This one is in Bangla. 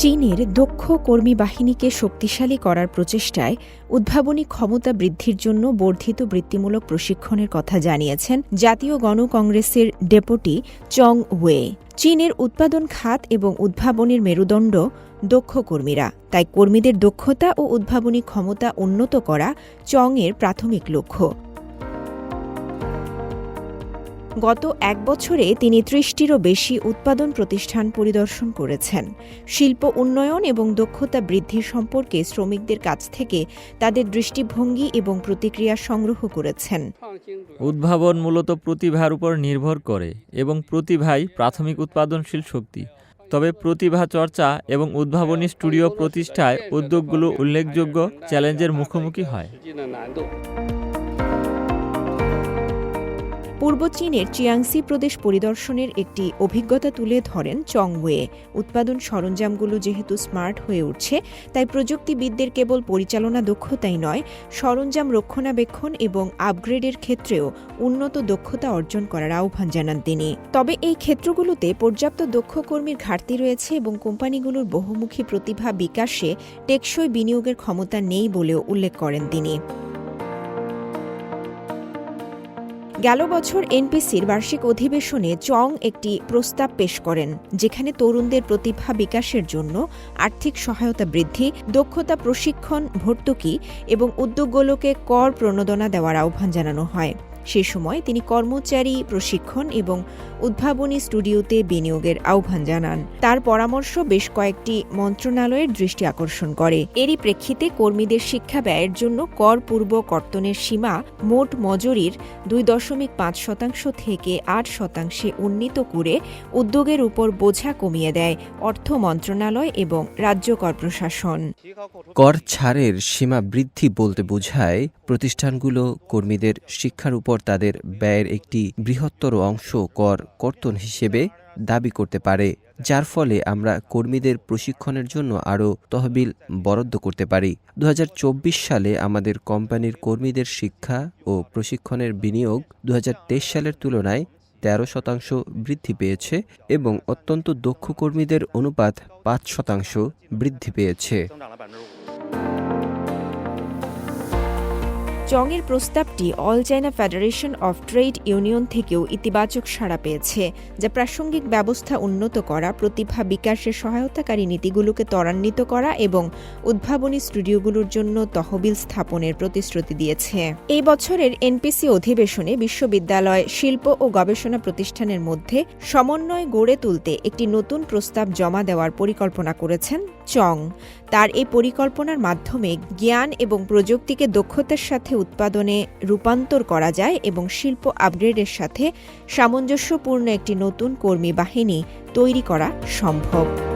চীনের দক্ষ কর্মী বাহিনীকে শক্তিশালী করার প্রচেষ্টায় উদ্ভাবনী ক্ষমতা বৃদ্ধির জন্য বর্ধিত বৃত্তিমূলক প্রশিক্ষণের কথা জানিয়েছেন জাতীয় গণকংগ্রেসের ডেপুটি চং ওয়ে। চীনের উৎপাদন খাত এবং উদ্ভাবনের মেরুদণ্ড দক্ষ কর্মীরা। তাই কর্মীদের দক্ষতা ও উদ্ভাবনী ক্ষমতা উন্নত করা চংয়ের প্রাথমিক লক্ষ্য। গত এক বছরে তিনি ত্রিশটিরও বেশি উৎপাদন প্রতিষ্ঠান পরিদর্শন করেছেন। শিল্প উন্নয়ন এবং দক্ষতা বৃদ্ধি সম্পর্কে শ্রমিকদের কাছ থেকে তাদের দৃষ্টিভঙ্গি এবং প্রতিক্রিয়া সংগ্রহ করেছেন। উদ্ভাবন মূলত প্রতিভার উপর নির্ভর করে এবং প্রতিভাই প্রাথমিক উৎপাদনশীল শক্তি। তবে প্রতিভা চর্চা এবং উদ্ভাবনী স্টুডিও প্রতিষ্ঠায় উদ্যোগগুলো উল্লেখযোগ্য চ্যালেঞ্জের মুখোমুখি হয়। পূর্ব চীনের চিয়াংসি প্রদেশ পরিদর্শনের একটি অভিজ্ঞতা তুলে ধরেন চংওয়ে। উৎপাদন সরঞ্জামগুলো যেহেতু স্মার্ট হয়ে উঠছে, তাই প্রযুক্তিবিদদের কেবল পরিচালনা দক্ষতাই নয়, সরঞ্জাম রক্ষণাবেক্ষণ এবং আপগ্রেডের ক্ষেত্রেও উন্নত দক্ষতা অর্জন করার আহ্বান জানান তিনি। তবে এই ক্ষেত্রগুলোতে পর্যাপ্ত দক্ষ কর্মীর ঘাটতি রয়েছে এবং কোম্পানিগুলোর বহুমুখী প্রতিভা বিকাশে টেকসই বিনিয়োগের ক্ষমতা নেই বলেও উল্লেখ করেন তিনি। গেল বছর এনপিসির বার্ষিক অধিবেশনে চং একটি প্রস্তাব পেশ করেন, যেখানে তরুণদের প্রতিভা বিকাশের জন্য আর্থিক সহায়তা বৃদ্ধি, দক্ষতা প্রশিক্ষণ, ভর্তুকি এবং উদ্যোগগুলোকে কর প্রণোদনা দেওয়ার আহ্বান জানানো হয়। সে সময় তিনি কর্মচারী, প্রশিক্ষণ এবং উদ্ভাবনী স্টুডিওতে বিনিয়োগের আহ্বান জানান। তার পরামর্শ বেশ কয়েকটি মন্ত্রণালয়ের দৃষ্টি আকর্ষণ করে। এরই প্রেক্ষিতে কর্মীদের শিক্ষা ব্যয়ের জন্য কর পূর্ব কর্তনের সীমা মোট মজুরির দুই দশমিক পাঁচ শতাংশ থেকে আট শতাংশে উন্নীত করে উদ্যোগের উপর বোঝা কমিয়ে দেয় অর্থ মন্ত্রণালয় এবং রাজ্য কর প্রশাসন। কর ছাড়ের সীমা বৃদ্ধি বলতে বোঝায় প্রতিষ্ঠানগুলো কর্মীদের শিক্ষার উপর তাদের ব্যয়ের একটি বৃহত্তর অংশ কর কর্তন হিসেবে দাবি করতে পারে, যার ফলে আমরা কর্মীদের প্রশিক্ষণের জন্য আরও তহবিল বরাদ্দ করতে পারি। দু হাজার চব্বিশ সালে আমাদের কোম্পানির কর্মীদের শিক্ষা ও প্রশিক্ষণের বিনিয়োগ দু হাজার তেইশ সালের তুলনায় তেরো শতাংশ বৃদ্ধি পেয়েছে এবং অত্যন্ত দক্ষ কর্মীদের অনুপাত পাঁচ শতাংশ বৃদ্ধি পেয়েছে। চংয়ের প্রস্তাবটি all China federation of trade union থেকেও ইতিবাচক সাড়া পেয়েছে, যা প্রাসঙ্গিক ব্যবস্থা উন্নত করা, প্রতিভা বিকাশে সহায়তাকারী নীতিগুলোকে ত্বরান্বিত করা এবং উদ্ভাবনী স্টুডিওগুলোর জন্য তহবিল স্থাপনের প্রতিশ্রুতি দিয়েছে। এই বছরের এনপিসি অধিবেশনে বিশ্ববিদ্যালয় শিল্প ও গবেষণা প্রতিষ্ঠানের মধ্যে সমন্বয় গড়ে তুলতে একটি নতুন প্রস্তাব জমা দেওয়ার পরিকল্পনা করেছেন চং। তার এই পরিকল্পনার মাধ্যমে জ্ঞান এবং প্রযুক্তিকে দক্ষতার সাথে উৎপাদনে রূপান্তর করা যায় এবং শিল্প আপগ্রেডের সাথে সামঞ্জস্যপূর্ণ একটি নতুন কর্মী বাহিনী তৈরি করা সম্ভব।